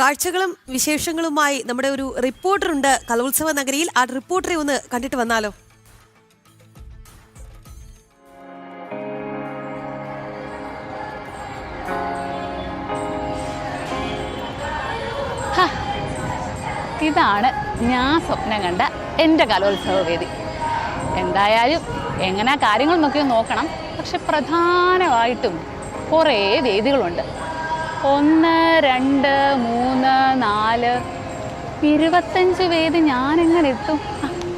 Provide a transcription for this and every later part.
കാഴ്ചകളും വിശേഷങ്ങളുമായി നമ്മുടെ ഒരു റിപ്പോർട്ടർ ഉണ്ട് കലോത്സവ നഗരിയിൽ. ആ റിപ്പോർട്ടറെ ഒന്ന് കണ്ടിട്ട് വന്നാലോ? ഇതാണ് ഞാൻ സ്വപ്നം കണ്ട എന്റെ കലോത്സവ വേദി. എന്തായാലും എങ്ങനെ കാര്യങ്ങൾ നോക്കി നോക്കണം. പക്ഷെ പ്രധാനമായിട്ടും കുറേ വേദികളുണ്ട്. ഒന്ന് രണ്ട് മൂന്ന് നാല് ഇരുപത്തഞ്ച് വേദി ഞാനെങ്ങനെ എത്തും?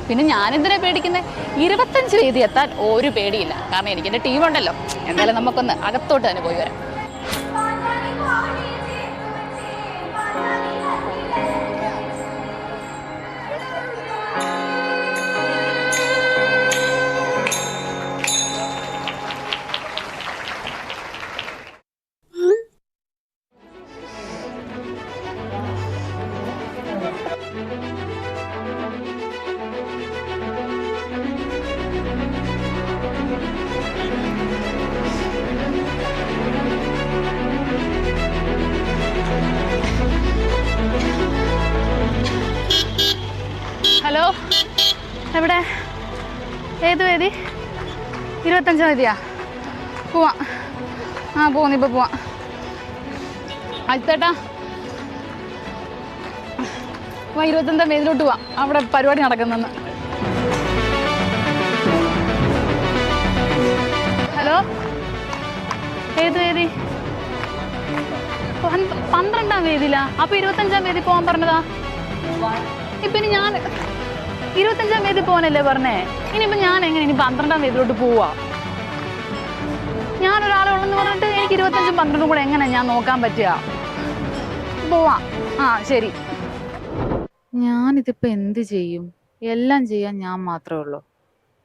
പിന്നെ ഞാനെന്തിനാ പേടിക്കുന്നത് ഇരുപത്തഞ്ച് വേദി എത്താൻ ഒരു പേടിയില്ല. കാരണം എനിക്ക് ടീമുണ്ടല്ലോ. എന്തായാലും നമുക്കൊന്ന് അകത്തോട്ട് തന്നെ പോയി വരാം. ഏത് വേദി? ഇരുപത്തഞ്ചാം വേദിയാ. പോവാം. ആ പോന്നു ഇപ്പൊ പോവാം. അടുത്തേട്ടാ വാ ഇരുപത്തഞ്ചാം വേദിയിലോട്ട് പോവാം. അവിടെ പരിപാടി നടക്കുന്നെന്ന്. ഹലോ? ഏത് വേദി? പന്ത്രണ്ടാം വേദിയിലാ. അപ്പൊ ഇരുപത്തഞ്ചാം വേദി പോകാൻ പറഞ്ഞതാ? ഇപ്പൊ ഞാൻ ഇരുപത്തഞ്ചാം തീയതി പോകാനല്ലേ പറഞ്ഞേ? ഇനിയിപ്പോ ഞാൻ എങ്ങനെ ഇനി പന്ത്രണ്ടാം തീയതിയിലോട്ട് പോവാ? ഞാൻ ഒരാളെ ഉള്ളെന്ന് പറഞ്ഞിട്ട് എനിക്ക് ഇരുപത്തഞ്ചും പന്ത്രണ്ടും കൂടെ എങ്ങനെ ഞാൻ നോക്കാൻ പറ്റുക? പോവാ. ആ ശരി. ഞാനിതിപ്പോ എന്ത് ചെയ്യും? എല്ലാം ചെയ്യാൻ ഞാൻ മാത്രമേ ഉള്ളൂ.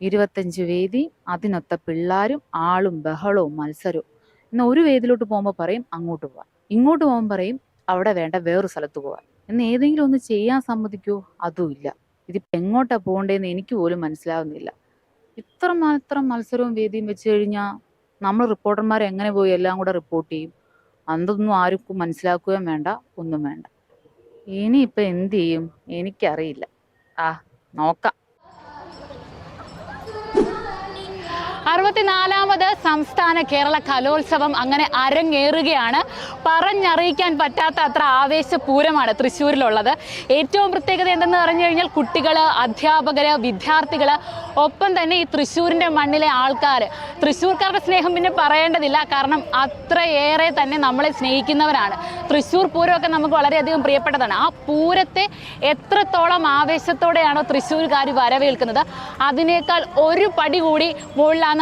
ഇരുപത്തഞ്ച് വേദി അതിനൊത്ത പിള്ളാരും ആളും ബഹളവും മത്സരവും. ഇന്ന് ഒരു വേദിയിലോട്ട് പോകുമ്പോൾ പറയും അങ്ങോട്ട് പോവാൻ. ഇങ്ങോട്ട് പോകുമ്പോൾ പറയും അവിടെ വേണ്ട വേറൊരു സ്ഥലത്ത് പോവാൻ. എന്ന് ഏതെങ്കിലും ഒന്ന് ചെയ്യാൻ സമ്മതിക്കുമോ അതും ഇതിപ്പോ എങ്ങോട്ടാ പോകണ്ടേന്ന് എനിക്ക് പോലും മനസ്സിലാവുന്നില്ല. ഇത്ര മാത്രം മത്സരവും വേദിയും വെച്ച് കഴിഞ്ഞാൽ നമ്മൾ റിപ്പോർട്ടർമാർ എങ്ങനെ പോയി എല്ലാം കൂടെ റിപ്പോർട്ട് ചെയ്യും? അതൊന്നും ആർക്കും മനസ്സിലാക്കുകയും വേണ്ട ഒന്നും വേണ്ട. ഇനിയിപ്പോൾ എന്ത് ചെയ്യും? എനിക്കറിയില്ല. ആ നോക്കാം. അറുപത്തിനാലാമത് സംസ്ഥാന കേരള കലോത്സവം അങ്ങനെ അരങ്ങേറുകയാണ്. പറഞ്ഞറിയിക്കാൻ പറ്റാത്ത അത്ര ആവേശപൂരമാണ് തൃശ്ശൂരിലുള്ളത്. ഏറ്റവും പ്രത്യേകത എന്തെന്ന് പറഞ്ഞു കഴിഞ്ഞാൽ കുട്ടികൾ അധ്യാപകർ വിദ്യാർത്ഥികൾ ഒപ്പം തന്നെ ഈ തൃശ്ശൂരിന്റെ മണ്ണിലെ ആൾക്കാർ തൃശ്ശൂർക്കാരുടെ സ്നേഹം പിന്നെ പറയേണ്ടതില്ല. കാരണം അത്രയേറെ തന്നെ നമ്മളെ സ്നേഹിക്കുന്നവരാണ്. തൃശ്ശൂർ പൂരമൊക്കെ നമുക്ക് വളരെയധികം പ്രിയപ്പെട്ടതാണ്. ആ പൂരത്തെ എത്രത്തോളം ആവേശത്തോടെയാണോ തൃശ്ശൂർക്കാർ വരവേൽക്കുന്നത്. അതിനേക്കാൾ ഒരു പടി കൂടി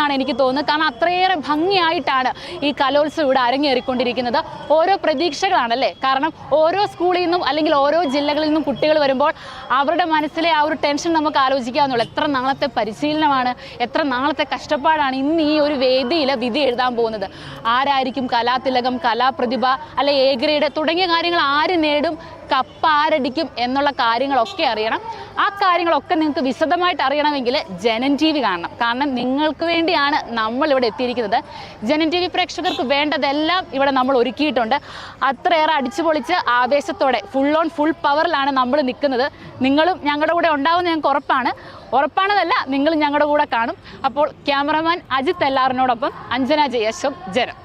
മുകളിലാണെന്നാണ് എനിക്ക് തോന്നുന്നത്. കാരണം അത്രയേറെ ഭംഗിയായിട്ടാണ് ഈ കലോത്സവം ഇവിടെ അരങ്ങേറിക്കൊണ്ടിരിക്കുന്നത്. ഓരോ പ്രതീക്ഷകളാണല്ലേ? കാരണം ഓരോ സ്കൂളിൽ നിന്നും അല്ലെങ്കിൽ ഓരോ ജില്ലകളിൽ നിന്നും കുട്ടികൾ വരുമ്പോൾ അവരുടെ മനസ്സിലെ ആ ഒരു ടെൻഷൻ നമുക്ക് ആലോചിക്കാവുന്നുള്ളൂ എത്ര നാളത്തെ പരിശീലനമാണ് എത്ര നാളത്തെ കഷ്ടപ്പാടാണ് ഇന്ന് ഈ ഒരു വേദിയിൽ വിധി എഴുതാൻ പോകുന്നത്. ആരായിരിക്കും കലാതിലകം കലാപ്രതിഭ അല്ലെ എ ഗ്രേഡ് തുടങ്ങിയ കാര്യങ്ങൾ ആര് നേടും കപ്പ് ആരടിക്കും എന്നുള്ള കാര്യങ്ങളൊക്കെ അറിയണം. ആ കാര്യങ്ങളൊക്കെ നിങ്ങൾക്ക് വിശദമായിട്ട് അറിയണമെങ്കിൽ ജനൻ ടി വി കാണണം. കാരണം നിങ്ങൾക്ക് വേണ്ടിയാണ് നമ്മൾ ഇവിടെ എത്തിയിരിക്കുന്നത്. ജനൻ ടി വി പ്രേക്ഷകർക്ക് വേണ്ടതെല്ലാം ഇവിടെ നമ്മൾ ഒരുക്കിയിട്ടുണ്ട്. അത്രയേറെ അടിച്ചു പൊളിച്ച് ആവേശത്തോടെ ഫുൾ ഓൺ ഫുൾ പവറിലാണ് നമ്മൾ നിൽക്കുന്നത്. നിങ്ങളും ഞങ്ങളുടെ കൂടെ ഉണ്ടാവുമെന്ന് ഞങ്ങൾക്ക് ഉറപ്പാണ്. ഉറപ്പാണെന്നല്ല നിങ്ങൾ ഞങ്ങളുടെ കൂടെ കാണും. അപ്പോൾ ക്യാമറമാൻ അജിത് എല്ലാറിനോടൊപ്പം അഞ്ജന ജയശം ജനം.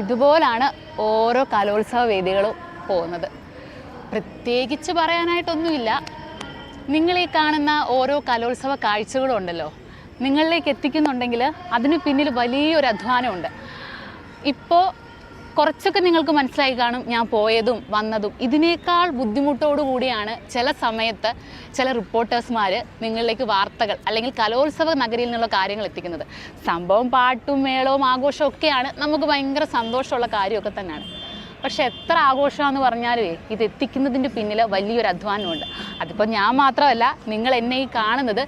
ഇതുപോലാണ് ഓരോ കലോത്സവ വേദികളും പോകുന്നത്. പ്രത്യേകിച്ച് പറയാനായിട്ടൊന്നുമില്ല. നിങ്ങൾ ഈ കാണുന്ന ഓരോ കലോത്സവ കാഴ്ചകളും ഉണ്ടല്ലോ. നിങ്ങളിലേക്ക് എത്തിക്കുന്നുണ്ടെങ്കിൽ അതിന് പിന്നിൽ വലിയൊരു അധ്വാനമുണ്ട്. ഇപ്പോൾ കുറച്ചൊക്കെ നിങ്ങൾക്ക് മനസ്സിലായി കാണും ഞാൻ പോയതും വന്നതും. ഇതിനേക്കാൾ ബുദ്ധിമുട്ടോടു കൂടിയാണ് ചില സമയത്ത് ചില റിപ്പോർട്ടേഴ്സ്മാർ നിങ്ങളിലേക്ക് വാർത്തകൾ അല്ലെങ്കിൽ കലോത്സവ നഗരിയിൽ നിന്നുള്ള കാര്യങ്ങൾ എത്തിക്കുന്നത്. സംഭവം പാട്ടും മേളവും ആഘോഷവും ഒക്കെയാണ് നമുക്ക് ഭയങ്കര സന്തോഷമുള്ള കാര്യമൊക്കെ തന്നെയാണ്. പക്ഷെ എത്ര ആഘോഷമാണെന്ന് പറഞ്ഞാലേ ഇത് എത്തിക്കുന്നതിന്റെ പിന്നിൽ വലിയൊരു അധ്വാനമുണ്ട്. അതിപ്പോൾ ഞാൻ മാത്രമല്ല നിങ്ങൾ എന്നെ ഈ കാണുന്നത്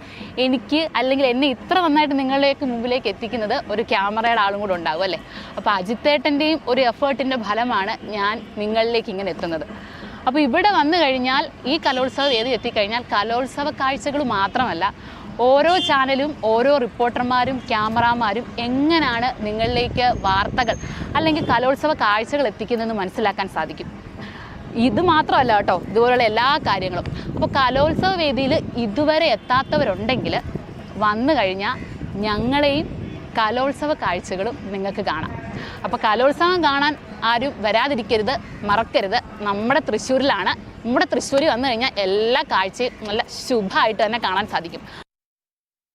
എനിക്ക് അല്ലെങ്കിൽ എന്നെ ഇത്ര നന്നായിട്ട് നിങ്ങളിലേക്ക് മുമ്പിലേക്ക് എത്തിക്കുന്നത് ഒരു ക്യാമറയുടെ ആളും കൂടെ ഉണ്ടാകും അല്ലേ? അപ്പോൾ അജിത്തേട്ടന്റെയും ഒരു എഫേർട്ടിന്റെ ഫലമാണ് ഞാൻ നിങ്ങളിലേക്ക് ഇങ്ങനെ എത്തുന്നത്. അപ്പോൾ ഇവിടെ വന്നു കഴിഞ്ഞാൽ ഈ കലോത്സവം ഏത് എത്തിക്കഴിഞ്ഞാൽ കലോത്സവ കാഴ്ചകൾ മാത്രമല്ല ഓരോ ചാനലും ഓരോ റിപ്പോർട്ടർമാരും ക്യാമറാമാരും എങ്ങനെയാണ് നിങ്ങളിലേക്ക് വാർത്തകൾ അല്ലെങ്കിൽ കലോത്സവ കാഴ്ചകൾ എത്തിക്കുന്നതെന്ന് മനസ്സിലാക്കാൻ സാധിക്കും. ഇത് മാത്രമല്ല കേട്ടോ ഇതുപോലുള്ള എല്ലാ കാര്യങ്ങളും. അപ്പോൾ കലോത്സവ വേദിയിൽ ഇതുവരെ എത്താത്തവരുണ്ടെങ്കിൽ വന്നു കഴിഞ്ഞാൽ ഞങ്ങളെയും കലോത്സവ കാഴ്ചകളും നിങ്ങൾക്ക് കാണാം. അപ്പോൾ കലോത്സവം കാണാൻ ആരും വരാതിരിക്കരുത് മറക്കരുത്. നമ്മുടെ തൃശ്ശൂരിലാണ്. നമ്മുടെ തൃശ്ശൂർ വന്നു കഴിഞ്ഞാൽ എല്ലാ കാഴ്ചയും നല്ല ശുഭമായിട്ട് തന്നെ കാണാൻ സാധിക്കും.